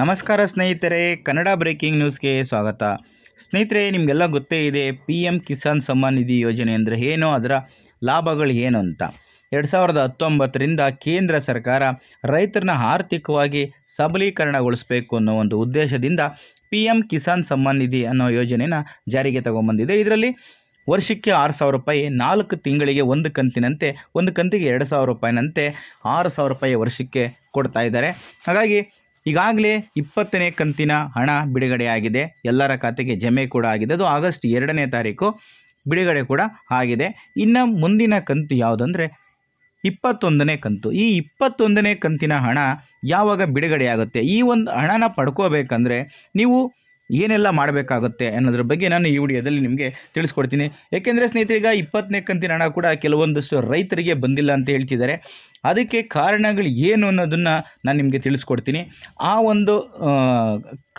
ನಮಸ್ಕಾರ ಸ್ನೇಹಿತರೆ, ಕನ್ನಡ ಬ್ರೇಕಿಂಗ್ ನ್ಯೂಸ್ಗೆ ಸ್ವಾಗತ. ಸ್ನೇಹಿತರೆ, ನಿಮಗೆಲ್ಲ ಗೊತ್ತೇ ಇದೆ, ಪಿ ಎಂ ಕಿಸಾನ್ ಸಮ್ಮಾನ್ ನಿಧಿ ಯೋಜನೆ ಅಂದರೆ ಏನು, ಅದರ ಲಾಭಗಳು ಏನು ಅಂತ. ಎರಡು ಸಾವಿರದ ಹತ್ತೊಂಬತ್ತರಿಂದ ಕೇಂದ್ರ ಸರ್ಕಾರ ರೈತರನ್ನ ಆರ್ಥಿಕವಾಗಿ ಸಬಲೀಕರಣಗೊಳಿಸಬೇಕು ಅನ್ನೋ ಒಂದು ಉದ್ದೇಶದಿಂದ ಪಿ ಎಂ ಕಿಸಾನ್ ಸಮ್ಮಾನ್ ನಿಧಿ ಅನ್ನೋ ಯೋಜನೆನ ಜಾರಿಗೆ ತಗೊಂಬಂದಿದೆ. ಇದರಲ್ಲಿ ವರ್ಷಕ್ಕೆ ಆರು ಸಾವಿರ ರೂಪಾಯಿ, ನಾಲ್ಕು ತಿಂಗಳಿಗೆ ಒಂದು ಕಂತಿನಂತೆ, ಒಂದು ಕಂತಿಗೆ ಎರಡು ಸಾವಿರ ರೂಪಾಯಿನಂತೆ ಆರು ಸಾವಿರ ರೂಪಾಯಿ ವರ್ಷಕ್ಕೆ ಕೊಡ್ತಾ ಇದ್ದಾರೆ. ಹಾಗಾಗಿ ಈಗಾಗಲೇ ಇಪ್ಪತ್ತನೇ ಕಂತಿನ ಹಣ ಬಿಡುಗಡೆಯಾಗಿದೆ. ಎಲ್ಲರ ಖಾತೆಗೆ ಜಮೆ ಕೂಡ ಆಗಿದೆ. ಅದು ಆಗಸ್ಟ್ ಎರಡನೇ ತಾರೀಕು ಬಿಡುಗಡೆ ಕೂಡ ಆಗಿದೆ. ಇನ್ನು ಮುಂದಿನ ಕಂತು ಯಾವುದಂದರೆ ಇಪ್ಪತ್ತೊಂದನೇ ಕಂತು. ಈ ಇಪ್ಪತ್ತೊಂದನೇ ಕಂತಿನ ಹಣ ಯಾವಾಗ ಬಿಡುಗಡೆಯಾಗುತ್ತೆ? ಈ ಒಂದು ಹಣನ ಪಡ್ಕೋಬೇಕಂದ್ರೆ ನೀವು ಏನೆಲ್ಲ ಮಾಡಬೇಕಾಗುತ್ತೆ ಅನ್ನೋದ್ರ ಬಗ್ಗೆ ನಾನು ಈ ವಿಡಿಯೋದಲ್ಲಿ ನಿಮಗೆ ತಿಳಿಸ್ಕೊಡ್ತೀನಿ. ಏಕೆಂದರೆ ಸ್ನೇಹಿತರೀಗ ಇಪ್ಪತ್ತನೇ ಕಂತಿನ ಹಣ ಕೂಡ ಕೆಲವೊಂದಷ್ಟು ರೈತರಿಗೆ ಬಂದಿಲ್ಲ ಅಂತ ಹೇಳ್ತಿದ್ದಾರೆ. ಅದಕ್ಕೆ ಕಾರಣಗಳು ಏನು ಅನ್ನೋದನ್ನು ನಾನು ನಿಮಗೆ ತಿಳಿಸ್ಕೊಡ್ತೀನಿ. ಆ ಒಂದು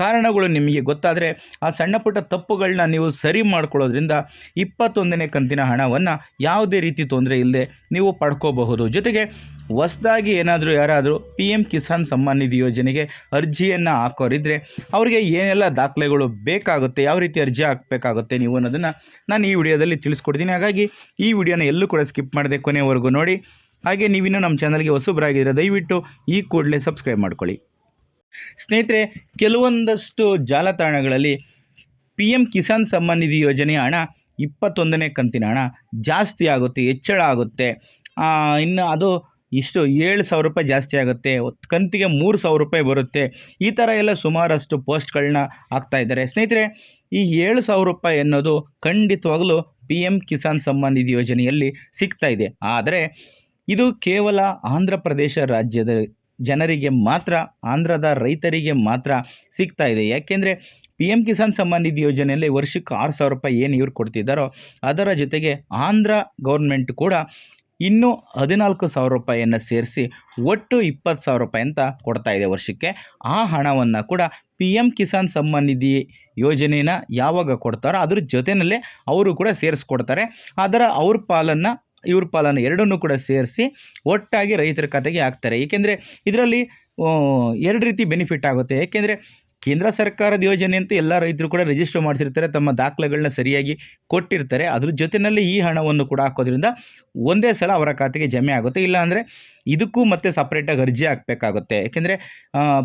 ಕಾರಣಗಳು ನಿಮಗೆ ಗೊತ್ತಾದರೆ ಆ ಸಣ್ಣ ಪುಟ್ಟ ತಪ್ಪುಗಳನ್ನ ನೀವು ಸರಿ ಮಾಡ್ಕೊಳ್ಳೋದ್ರಿಂದ ಇಪ್ಪತ್ತೊಂದನೇ ಕಂತಿನ ಹಣವನ್ನು ಯಾವುದೇ ರೀತಿ ತೊಂದರೆ ಇಲ್ಲದೆ ನೀವು ಪಡ್ಕೋಬಹುದು. ಜೊತೆಗೆ ಹೊಸ್ದಾಗಿ ಏನಾದರೂ ಯಾರಾದರೂ ಪಿ ಎಂ ಕಿಸಾನ್ ಸಮ್ಮಾನ್ ನಿಧಿ ಯೋಜನೆಗೆ ಅರ್ಜಿಯನ್ನು ಹಾಕೋರಿದ್ರೆ ಅವರಿಗೆ ಏನೆಲ್ಲ ದಾಖಲೆಗಳು ಬೇಕಾಗುತ್ತೆ, ಯಾವ ರೀತಿ ಅರ್ಜಿ ಹಾಕಬೇಕಾಗುತ್ತೆ ನೀವು ಅನ್ನೋದನ್ನು ನಾನು ಈ ವಿಡಿಯೋದಲ್ಲಿ ತಿಳಿಸ್ಕೊಡ್ತೀನಿ. ಹಾಗಾಗಿ ಈ ವಿಡಿಯೋನ ಎಲ್ಲೂ ಕೂಡ ಸ್ಕಿಪ್ ಮಾಡದೆ ಕೊನೆವರೆಗೂ ನೋಡಿ. ಹಾಗೆ ನೀವಿನ್ನು ನಮ್ಮ ಚಾನಲ್ಗೆ ಹೊಸಬರಾಗಿದ್ದರೆ ದಯವಿಟ್ಟು ಈ ಕೂಡಲೇ ಸಬ್ಸ್ಕ್ರೈಬ್ ಮಾಡ್ಕೊಳ್ಳಿ. ಸ್ನೇಹಿತರೆ, ಕೆಲವೊಂದಷ್ಟು ಜಾಲತಾಣಗಳಲ್ಲಿ ಪಿ ಎಂ ಕಿಸಾನ್ ಸಮ್ಮಾನ್ ನಿಧಿ ಯೋಜನೆಯ ಹಣ ಇಪ್ಪತ್ತೊಂದನೇ ಕಂತಿನ ಹಣ ಜಾಸ್ತಿ ಆಗುತ್ತೆ, ಹೆಚ್ಚಳ ಆಗುತ್ತೆ. ಇನ್ನು ಅದು ಇಷ್ಟು ಏಳು ಸಾವಿರ ರೂಪಾಯಿ ಜಾಸ್ತಿ ಆಗುತ್ತೆ, ಕಂತಿಗೆ ಮೂರು ಸಾವಿರ ರೂಪಾಯಿ ಬರುತ್ತೆ. ಈ ಥರ ಎಲ್ಲ ಸುಮಾರಷ್ಟು ಪೋಸ್ಟ್ಗಳನ್ನ ಹಾಕ್ತಾ ಇದ್ದಾರೆ. ಸ್ನೇಹಿತರೆ, ಈ ಏಳು ಸಾವಿರ ರೂಪಾಯಿ ಅನ್ನೋದು ಖಂಡಿತವಾಗಲೂ ಪಿ ಎಂ ಕಿಸಾನ್ ಸಮ್ಮಾನ್ ನಿಧಿ ಯೋಜನೆಯಲ್ಲಿ ಸಿಗ್ತಾ ಇದೆ. ಆದರೆ ಇದು ಕೇವಲ ಆಂಧ್ರ ಪ್ರದೇಶ ರಾಜ್ಯದ ಜನರಿಗೆ ಮಾತ್ರ, ಆಂಧ್ರದ ರೈತರಿಗೆ ಮಾತ್ರ ಸಿಗ್ತಾ ಇದೆ. ಯಾಕೆಂದರೆ ಪಿ ಎಂ ಕಿಸಾನ್ ಸಮ್ಮಾನ್ ನಿಧಿ ಯೋಜನೆಯಲ್ಲಿ ವರ್ಷಕ್ಕೆ ಆರು ಸಾವಿರ ರೂಪಾಯಿ ಏನು ಇವ್ರು ಕೊಡ್ತಿದ್ದಾರೋ, ಅದರ ಜೊತೆಗೆ ಆಂಧ್ರ ಗೌರ್ಮೆಂಟ್ ಕೂಡ ಇನ್ನೂ ಹದಿನಾಲ್ಕು ಸಾವಿರ ರೂಪಾಯಿಯನ್ನು ಸೇರಿಸಿ ಒಟ್ಟು ಇಪ್ಪತ್ತು ಸಾವಿರ ರೂಪಾಯಿ ಅಂತ ಕೊಡ್ತಾ ಇದೆ ವರ್ಷಕ್ಕೆ. ಆ ಹಣವನ್ನು ಕೂಡ ಪಿ ಎಂ ಕಿಸಾನ್ ಸಮ್ಮಾನ್ ನಿಧಿ ಯೋಜನೆನ ಯಾವಾಗ ಕೊಡ್ತಾರೋ ಅದ್ರ ಜೊತೆಯಲ್ಲೇ ಅವರು ಕೂಡ ಸೇರಿಸ್ಕೊಡ್ತಾರೆ. ಅದರ ಅವ್ರ ಪಾಲನ್ನು ಇವ್ರ ಪಾಲನ್ನು ಎರಡನ್ನೂ ಕೂಡ ಸೇರಿಸಿ ಒಟ್ಟಾಗಿ ರೈತರ ಖಾತೆಗೆ ಹಾಕ್ತಾರೆ. ಏಕೆಂದರೆ ಇದರಲ್ಲಿ ಎರಡು ರೀತಿ ಬೆನಿಫಿಟ್ ಆಗುತ್ತೆ. ಏಕೆಂದರೆ ಕೇಂದ್ರ ಸರ್ಕಾರದ ಯೋಜನೆ ಅಂತ ಎಲ್ಲ ರೈತರು ಕೂಡ ರಿಜಿಸ್ಟರ್ ಮಾಡಿಸಿರ್ತಾರೆ, ತಮ್ಮ ದಾಖಲೆಗಳನ್ನ ಸರಿಯಾಗಿ ಕೊಟ್ಟಿರ್ತಾರೆ. ಅದ್ರ ಜೊತೆಯಲ್ಲಿ ಈ ಹಣವನ್ನು ಕೂಡ ಹಾಕೋದ್ರಿಂದ ಒಂದೇ ಸಲ ಅವರ ಖಾತೆಗೆ ಜಮೆ ಆಗುತ್ತೆ. ಇಲ್ಲಾಂದರೆ ಇದಕ್ಕೂ ಮತ್ತೆ ಸಪ್ರೇಟಾಗಿ ಅರ್ಜಿ ಹಾಕಬೇಕಾಗುತ್ತೆ. ಯಾಕೆಂದರೆ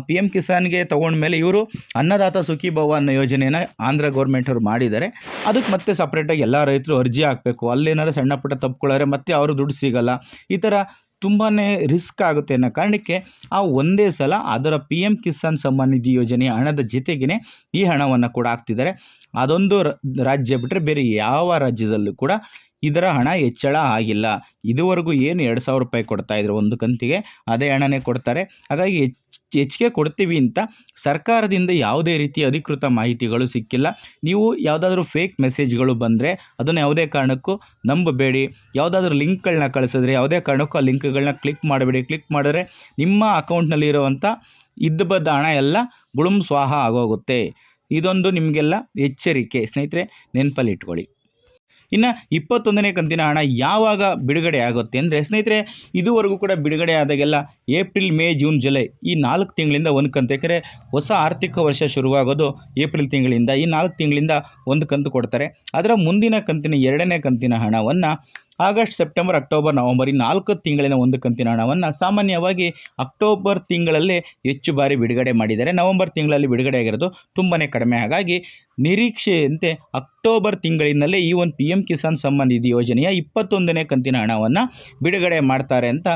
ಪಿ ಎಂ ಕಿಸಾನ್ಗೆ ತೊಗೊಂಡ್ಮೇಲೆ ಇವರು ಅನ್ನದಾತ ಸುಖಿ ಭವ ಅನ್ನೋ ಯೋಜನೆನ ಆಂಧ್ರ ಗೌರ್ಮೆಂಟವ್ರು ಮಾಡಿದ್ದಾರೆ. ಅದಕ್ಕೆ ಮತ್ತೆ ಸಪ್ರೇಟಾಗಿ ಎಲ್ಲ ರೈತರು ಅರ್ಜಿ ಹಾಕಬೇಕು. ಅಲ್ಲೇನಾದ್ರು ಸಣ್ಣ ಪುಟ್ಟ ಮತ್ತೆ ಅವರು ದುಡ್ಡು ಸಿಗಲ್ಲ. ಈ ಥರ ತುಂಬಾ ರಿಸ್ಕ್ ಆಗುತ್ತೆ ಅನ್ನೋ ಕಾರಣಕ್ಕೆ ಆ ಒಂದೇ ಸಲ ಅದರ ಪಿ ಎಂ ಕಿಸಾನ್ ಸಮ್ಮಾನ್ ನಿಧಿ ಯೋಜನೆಯ ಹಣದ ಜೊತೆಗೇ ಈ ಹಣವನ್ನು ಕೂಡ ಹಾಕ್ತಿದ್ದಾರೆ. ಅದೊಂದು ರಾಜ್ಯ ಬಿಟ್ಟರೆ ಬೇರೆ ಯಾವ ರಾಜ್ಯದಲ್ಲೂ ಕೂಡ ಇದರ ಹಣ ಹೆಚ್ಚಳ ಆಗಿಲ್ಲ. ಇದುವರೆಗೂ ಏನು ಎರಡು ಸಾವಿರ ರೂಪಾಯಿ ಕೊಡ್ತಾ ಇದ್ರು ಒಂದು ಕಂತಿಗೆ, ಅದೇ ಹಣನೇ ಕೊಡ್ತಾರೆ. ಹಾಗಾಗಿ ಹೆಚ್ಚು ಹೆಚ್ಚಿಗೆ ಕೊಡ್ತೀವಿ ಅಂತ ಸರ್ಕಾರದಿಂದ ಯಾವುದೇ ರೀತಿಯ ಅಧಿಕೃತ ಮಾಹಿತಿಗಳು ಸಿಕ್ಕಿಲ್ಲ. ನೀವು ಯಾವುದಾದ್ರೂ ಫೇಕ್ ಮೆಸೇಜ್ಗಳು ಬಂದರೆ ಅದನ್ನು ಯಾವುದೇ ಕಾರಣಕ್ಕೂ ನಂಬಬೇಡಿ. ಯಾವುದಾದ್ರೂ ಲಿಂಕ್ಗಳನ್ನ ಕಳಿಸಿದ್ರೆ ಯಾವುದೇ ಕಾರಣಕ್ಕೂ ಆ ಲಿಂಕ್ಗಳನ್ನ ಕ್ಲಿಕ್ ಮಾಡಬೇಡಿ. ಕ್ಲಿಕ್ ಮಾಡಿದ್ರೆ ನಿಮ್ಮ ಅಕೌಂಟ್ನಲ್ಲಿರುವಂಥ ಇದ್ದ ಬದ್ದ ಹಣ ಎಲ್ಲ ಗುಳುಂ ಸ್ವಾಹ ಆಗೋಗುತ್ತೆ. ಇದೊಂದು ನಿಮಗೆಲ್ಲ ಎಚ್ಚರಿಕೆ. ಸ್ನೇಹಿತರೆ, ನೆನಪಲ್ಲಿ ಇಟ್ಕೊಳ್ಳಿ. ಇನ್ನು ಇಪ್ಪತ್ತೊಂದನೇ ಕಂತಿನ ಹಣ ಯಾವಾಗ ಬಿಡುಗಡೆ ಆಗುತ್ತೆ ಅಂದರೆ ಸ್ನೇಹಿತರೆ, ಇದುವರೆಗೂ ಕೂಡ ಬಿಡುಗಡೆ ಆದಾಗೆಲ್ಲ ಏಪ್ರಿಲ್, ಮೇ, ಜೂನ್, ಜುಲೈ ಈ ನಾಲ್ಕು ತಿಂಗಳಿಂದ ಒಂದು ಕಂತು. ಯಾಕೆಂದರೆ ಹೊಸ ಆರ್ಥಿಕ ವರ್ಷ ಶುರುವಾಗೋದು ಏಪ್ರಿಲ್ ತಿಂಗಳಿಂದ. ಈ ನಾಲ್ಕು ತಿಂಗಳಿಂದ ಒಂದು ಕಂತು ಕೊಡ್ತಾರೆ. ಅದರ ಮುಂದಿನ ಕಂತಿನ ಎರಡನೇ ಕಂತಿನ ಹಣವನ್ನು ಆಗಸ್ಟ್, ಸೆಪ್ಟೆಂಬರ್, ಅಕ್ಟೋಬರ್, ನವೆಂಬರ್ ನಾಲ್ಕು ತಿಂಗಳಿನ ಒಂದು ಕಂತಿನ ಹಣವನ್ನು ಸಾಮಾನ್ಯವಾಗಿ ಅಕ್ಟೋಬರ್ ತಿಂಗಳಲ್ಲೇ ಹೆಚ್ಚು ಬಾರಿ ಬಿಡುಗಡೆ ಮಾಡಿದ್ದಾರೆ. ನವಂಬರ್ ತಿಂಗಳಲ್ಲಿ ಬಿಡುಗಡೆ ಆಗಿರೋದು ತುಂಬಾ ಕಡಿಮೆ. ಹಾಗಾಗಿ ನಿರೀಕ್ಷೆಯಂತೆ ಅಕ್ಟೋಬರ್ ತಿಂಗಳಿನಲ್ಲೇ ಈ ಒಂದು ಪಿ ಎಂ ಕಿಸಾನ್ ಸಮ್ಮಾನ್ ನಿಧಿ ಯೋಜನೆಯ ಇಪ್ಪತ್ತೊಂದನೇ ಕಂತಿನ ಹಣವನ್ನು ಬಿಡುಗಡೆ ಮಾಡ್ತಾರೆ ಅಂತ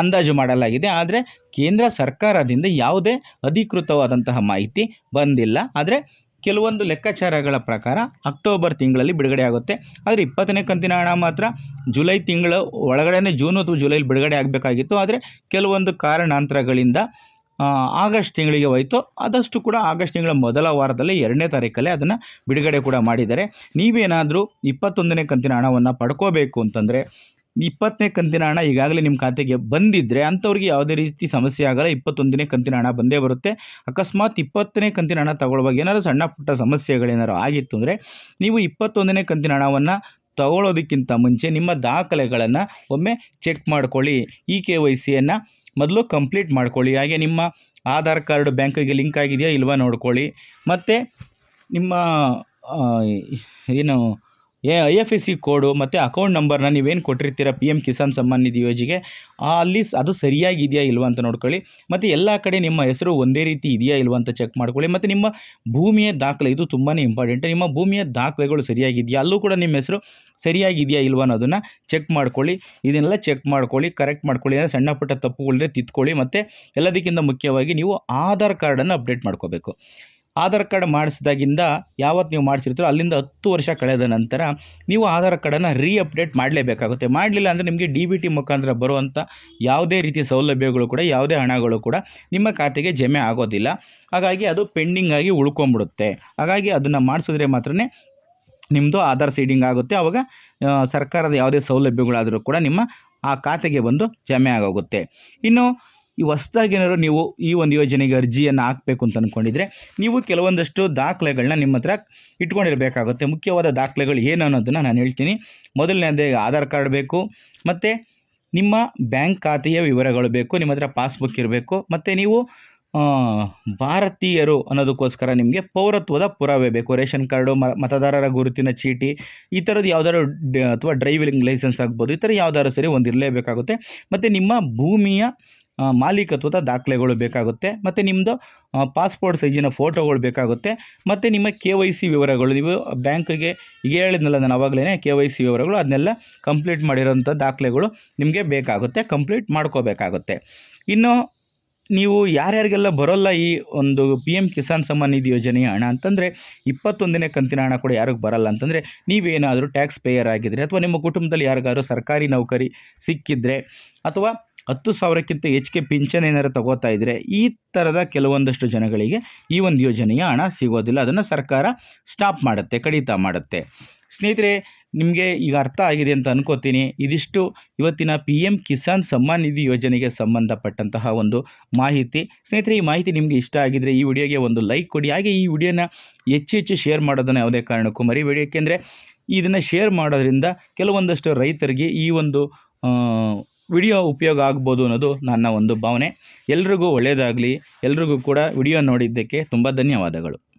ಅಂದಾಜು ಮಾಡಲಾಗಿದೆ. ಆದರೆ ಕೇಂದ್ರ ಸರ್ಕಾರದಿಂದ ಯಾವುದೇ ಅಧಿಕೃತವಾದಂತಹ ಮಾಹಿತಿ ಬಂದಿಲ್ಲ. ಆದರೆ ಕೆಲವೊಂದು ಲೆಕ್ಕಾಚಾರಗಳ ಪ್ರಕಾರ ಅಕ್ಟೋಬರ್ ತಿಂಗಳಲ್ಲಿ ಬಿಡುಗಡೆ ಆಗುತ್ತೆ. ಆದರೆ ಇಪ್ಪತ್ತನೇ ಕಂತಿನ ಹಣ ಮಾತ್ರ ಜುಲೈ ತಿಂಗಳ ಒಳಗಡೆ ಜೂನ್ ಅಥವಾ ಜುಲೈಲಿ ಬಿಡುಗಡೆ ಆಗಬೇಕಾಗಿತ್ತು. ಆದರೆ ಕೆಲವೊಂದು ಕಾರಣಾಂತರಗಳಿಂದ ಆಗಸ್ಟ್ ತಿಂಗಳಿಗೆ ಹೋಯಿತು. ಆದಷ್ಟು ಕೂಡ ಆಗಸ್ಟ್ ತಿಂಗಳ ಮೊದಲ ವಾರದಲ್ಲಿ ಎರಡನೇ ತಾರೀಕಲ್ಲೇ ಅದನ್ನು ಬಿಡುಗಡೆ ಕೂಡ ಮಾಡಿದ್ದಾರೆ. ನೀವೇನಾದರೂ ಇಪ್ಪತ್ತೊಂದನೇ ಕಂತಿನ ಹಣವನ್ನು ಪಡ್ಕೋಬೇಕು ಅಂತಂದರೆ ಇಪ್ಪತ್ತನೇ ಕಂತಿನ ಹಣ ಈಗಾಗಲೇ ನಿಮ್ಮ ಖಾತೆಗೆ ಬಂದಿದ್ದರೆ ಅಂಥವ್ರಿಗೆ ಯಾವುದೇ ರೀತಿ ಸಮಸ್ಯೆ ಆಗಲ್ಲ. ಇಪ್ಪತ್ತೊಂದನೇ ಕಂತಿನ ಹಣ ಬಂದೇ ಬರುತ್ತೆ. ಅಕಸ್ಮಾತ್ ಇಪ್ಪತ್ತನೇ ಕಂತಿನ ಹಣ ತಗೊಳ್ಳುವಾಗ ಏನಾದರೂ ಸಣ್ಣ ಪುಟ್ಟ ಸಮಸ್ಯೆಗಳೇನಾದ್ರು ಆಗಿತ್ತು ಅಂದರೆ ನೀವು ಇಪ್ಪತ್ತೊಂದನೇ ಕಂತಿನ ಹಣವನ್ನು ತಗೊಳ್ಳೋದಕ್ಕಿಂತ ಮುಂಚೆ ನಿಮ್ಮ ದಾಖಲೆಗಳನ್ನು ಒಮ್ಮೆ ಚೆಕ್ ಮಾಡ್ಕೊಳ್ಳಿ. ಇ ಕೆ ವೈ ಸಿಯನ್ನು ಮೊದಲು ಕಂಪ್ಲೀಟ್ ಮಾಡ್ಕೊಳ್ಳಿ. ಹಾಗೆ ನಿಮ್ಮ ಆಧಾರ್ ಕಾರ್ಡ್ ಬ್ಯಾಂಕಿಗೆ ಲಿಂಕ್ ಆಗಿದೆಯಾ ಇಲ್ವಾ ನೋಡ್ಕೊಳ್ಳಿ. ಮತ್ತು ನಿಮ್ಮ ಏನು A, I F S C code ಮತ್ತು ಅಕೌಂಟ್ ನಂಬರ್ನ ನೀವೇನು ಕೊಟ್ಟಿರ್ತೀರ ಪಿ ಎಂ ಕಿಸಾನ್ ಸಮ್ಮಾನ್ ನಿಧಿ ಯೋಜನೆಗೆ ಆ ಅಲ್ಲಿ ಅದು ಸರಿಯಾಗಿದೆಯಾ ಇಲ್ವಾ ಅಂತ ನೋಡ್ಕೊಳ್ಳಿ. ಮತ್ತು ಎಲ್ಲ ಕಡೆ ನಿಮ್ಮ ಹೆಸರು ಒಂದೇ ರೀತಿ ಇದೆಯಾ ಇಲ್ವಾ ಅಂತ ಚೆಕ್ ಮಾಡ್ಕೊಳ್ಳಿ. ಮತ್ತು ನಿಮ್ಮ ಭೂಮಿಯ ದಾಖಲೆ, ಇದು ತುಂಬಾ ಇಂಪಾರ್ಟೆಂಟ್ ನಿಮ್ಮ ಭೂಮಿಯ ದಾಖಲೆಗಳು ಸರಿಯಾಗಿದೆಯಾ, ಅಲ್ಲೂ ಕೂಡ ನಿಮ್ಮ ಹೆಸರು ಸರಿಯಾಗಿದೆಯಾ ಇಲ್ವ ಅನ್ನೋದನ್ನು ಚೆಕ್ ಮಾಡ್ಕೊಳ್ಳಿ. ಇದನ್ನೆಲ್ಲ ಚೆಕ್ ಮಾಡ್ಕೊಳ್ಳಿ ಕರೆಕ್ಟ್ ಮಾಡ್ಕೊಳ್ಳಿ ಅಂದರೆ ಸಣ್ಣ ಪುಟ್ಟ ತಪ್ಪುಗಳನ್ನೇ ತಿದ್ಕೊಳ್ಳಿ. ಮತ್ತು ಎಲ್ಲದಕ್ಕಿಂತ ಮುಖ್ಯವಾಗಿ ನೀವು ಆಧಾರ್ ಕಾರ್ಡನ್ನು ಅಪ್ಡೇಟ್ ಮಾಡ್ಕೋಬೇಕು. ಆಧಾರ್ ಕಾರ್ಡ್ ಮಾಡಿಸಿದಾಗಿಂದ ಯಾವತ್ತು ನೀವು ಮಾಡಿಸಿರ್ತೀರೋ ಅಲ್ಲಿಂದ ಹತ್ತು ವರ್ಷ ಕಳೆದ ನಂತರ ನೀವು ಆಧಾರ್ ಕಾರ್ಡನ್ನು ರೀ ಅಪ್ಡೇಟ್ ಮಾಡಲೇಬೇಕಾಗುತ್ತೆ. ಮಾಡಲಿಲ್ಲ ಅಂದರೆ ನಿಮಗೆ ಡಿ ಬಿ ಟಿ ಮುಖಾಂತರ ಬರುವಂಥ ಯಾವುದೇ ರೀತಿಯ ಸೌಲಭ್ಯಗಳು ಕೂಡ, ಯಾವುದೇ ಹಣಗಳು ಕೂಡ ನಿಮ್ಮ ಖಾತೆಗೆ ಜಮೆ ಆಗೋದಿಲ್ಲ. ಹಾಗಾಗಿ ಅದು ಪೆಂಡಿಂಗ್ ಆಗಿ ಉಳ್ಕೊಂಬಿಡುತ್ತೆ. ಹಾಗಾಗಿ ಅದನ್ನು ಮಾಡಿಸಿದ್ರೆ ಮಾತ್ರ ನಿಮ್ಮದು ಆಧಾರ್ ಸೀಡಿಂಗ್ ಆಗುತ್ತೆ. ಆವಾಗ ಸರ್ಕಾರದ ಯಾವುದೇ ಸೌಲಭ್ಯಗಳಾದರೂ ಕೂಡ ನಿಮ್ಮ ಆ ಖಾತೆಗೆ ಬಂದು ಜಮೆ ಆಗೋಗುತ್ತೆ. ಇನ್ನು ಈ ಹೊಸ್ದಾಗಿ ಏನಾದ್ರು ನೀವು ಈ ಒಂದು ಯೋಜನೆಗೆ ಅರ್ಜಿಯನ್ನು ಹಾಕಬೇಕು ಅಂತ ಅಂದ್ಕೊಂಡಿದ್ರೆ ನೀವು ಕೆಲವೊಂದಷ್ಟು ದಾಖಲೆಗಳನ್ನ ನಿಮ್ಮ ಹತ್ರ ಇಟ್ಕೊಂಡಿರಬೇಕಾಗುತ್ತೆ. ಮುಖ್ಯವಾದ ದಾಖಲೆಗಳು ಏನು ಅನ್ನೋದನ್ನು ನಾನು ಹೇಳ್ತೀನಿ. ಮೊದಲನೇದೇ ಆಧಾರ್ ಕಾರ್ಡ್ ಬೇಕು, ಮತ್ತು ನಿಮ್ಮ ಬ್ಯಾಂಕ್ ಖಾತೆಯ ವಿವರಗಳು ಬೇಕು, ನಿಮ್ಮ ಹತ್ರ ಪಾಸ್ಬುಕ್ ಇರಬೇಕು, ಮತ್ತು ನೀವು ಭಾರತೀಯರು ಅನ್ನೋದಕ್ಕೋಸ್ಕರ ನಿಮಗೆ ಪೌರತ್ವದ ಪುರಾವೆ ಬೇಕು. ರೇಷನ್ ಕಾರ್ಡು ಮತದಾರರ ಗುರುತಿನ ಚೀಟಿ, ಈ ಥರದ್ದು ಯಾವ್ದಾದ್ರು ಅಥವಾ ಡ್ರೈವಿಂಗ್ ಲೈಸೆನ್ಸ್ ಆಗ್ಬೋದು, ಈ ಥರ ಯಾವ್ದಾದ್ರು ಸರಿ ಒಂದು ಇರಲೇಬೇಕಾಗುತ್ತೆ ಮತ್ತು ನಿಮ್ಮ ಭೂಮಿಯ ಮಾಲೀಕತ್ವದ ದಾಖಲೆಗಳು ಬೇಕಾಗುತ್ತೆ. ಮತ್ತು ನಿಮ್ಮದು ಪಾಸ್ಪೋರ್ಟ್ ಸೈಜಿನ ಫೋಟೋಗಳು ಬೇಕಾಗುತ್ತೆ. ಮತ್ತು ನಿಮ್ಮ ಕೆ ವೈ ಸಿ ವಿವರಗಳು, ನೀವು ಬ್ಯಾಂಕಿಗೆ ಈಗ ಹೇಳಿದ್ನಲ್ಲ ನಾನು ಅವಾಗಲೇ ಕೆ ವೈ ಸಿ ವಿವರಗಳು, ಅದನ್ನೆಲ್ಲ ಕಂಪ್ಲೀಟ್ ಮಾಡಿರೋಂಥ ದಾಖಲೆಗಳು ನಿಮಗೆ ಬೇಕಾಗುತ್ತೆ ಕಂಪ್ಲೀಟ್ ಮಾಡ್ಕೋಬೇಕಾಗುತ್ತೆ. ಇನ್ನು ನೀವು ಯಾರ್ಯಾರಿಗೆಲ್ಲ ಬರೋಲ್ಲ ಈ ಒಂದು ಪಿ ಎಂ ಕಿಸಾನ್ ಸಮ್ಮಾನ್ ನಿಧಿ ಯೋಜನೆಯ ಹಣ ಅಂತಂದರೆ, ಇಪ್ಪತ್ತೊಂದನೇ ಕಂತಿನ ಹಣ ಕೂಡ ಯಾರಿಗೂ ಬರಲ್ಲ ಅಂತಂದರೆ, ನೀವೇನಾದರೂ ಟ್ಯಾಕ್ಸ್ ಪೇಯರ್ ಆಗಿದ್ದರೆ ಅಥವಾ ನಿಮ್ಮ ಕುಟುಂಬದಲ್ಲಿ ಯಾರಿಗಾದ್ರೂ ಸರ್ಕಾರಿ ನೌಕರಿ ಸಿಕ್ಕಿದ್ರೆ, ಅಥವಾ ಹತ್ತು ಸಾವಿರಕ್ಕಿಂತ ಹೆಚ್ಚಿಗೆ ಪಿಂಚಣಿ ಏನಾರು ತಗೋತಾ ಇದ್ದರೆ ಈ ಥರದ ಕೆಲವೊಂದಷ್ಟು ಜನಗಳಿಗೆ ಈ ಒಂದು ಯೋಜನೆಯ ಹಣ ಸಿಗೋದಿಲ್ಲ. ಅದನ್ನು ಸರ್ಕಾರ ಸ್ಟಾಪ್ ಮಾಡುತ್ತೆ, ಕಡಿತ ಮಾಡುತ್ತೆ. ಸ್ನೇಹಿತರೆ, ನಿಮಗೆ ಈಗ ಅರ್ಥ ಆಗಿದೆ ಅಂತ ಅನ್ಕೋತೀನಿ. ಇದಿಷ್ಟು ಇವತ್ತಿನ ಪಿ ಎಂ ಕಿಸಾನ್ ಸಮ್ಮಾನ್ ನಿಧಿ ಯೋಜನೆಗೆ ಸಂಬಂಧಪಟ್ಟಂತಹ ಒಂದು ಮಾಹಿತಿ. ಸ್ನೇಹಿತರೆ, ಈ ಮಾಹಿತಿ ನಿಮಗೆ ಇಷ್ಟ ಆಗಿದರೆ ಈ ವಿಡಿಯೋಗೆ ಒಂದು ಲೈಕ್ ಕೊಡಿ. ಹಾಗೆ ಈ ವಿಡಿಯೋನ ಹೆಚ್ಚು ಹೆಚ್ಚು ಶೇರ್ ಮಾಡೋದನ್ನು ಯಾವುದೇ ಕಾರಣಕ್ಕೂ ಮರಿಬೇಡಿ. ಏಕೆಂದರೆ ಇದನ್ನು ಶೇರ್ ಮಾಡೋದ್ರಿಂದ ಕೆಲವೊಂದಷ್ಟು ರೈತರಿಗೆ ಈ ಒಂದು ವಿಡಿಯೋ ಉಪಯೋಗ ಆಗ್ಬೋದು ಅನ್ನೋದು ನನ್ನ ಒಂದು ಭಾವನೆ. ಎಲ್ರಿಗೂ ಒಳ್ಳೆಯದಾಗಲಿ ಎಲ್ರಿಗೂ ಕೂಡ ವಿಡಿಯೋ ನೋಡಿದ್ದಕ್ಕೆ ತುಂಬ ಧನ್ಯವಾದಗಳು.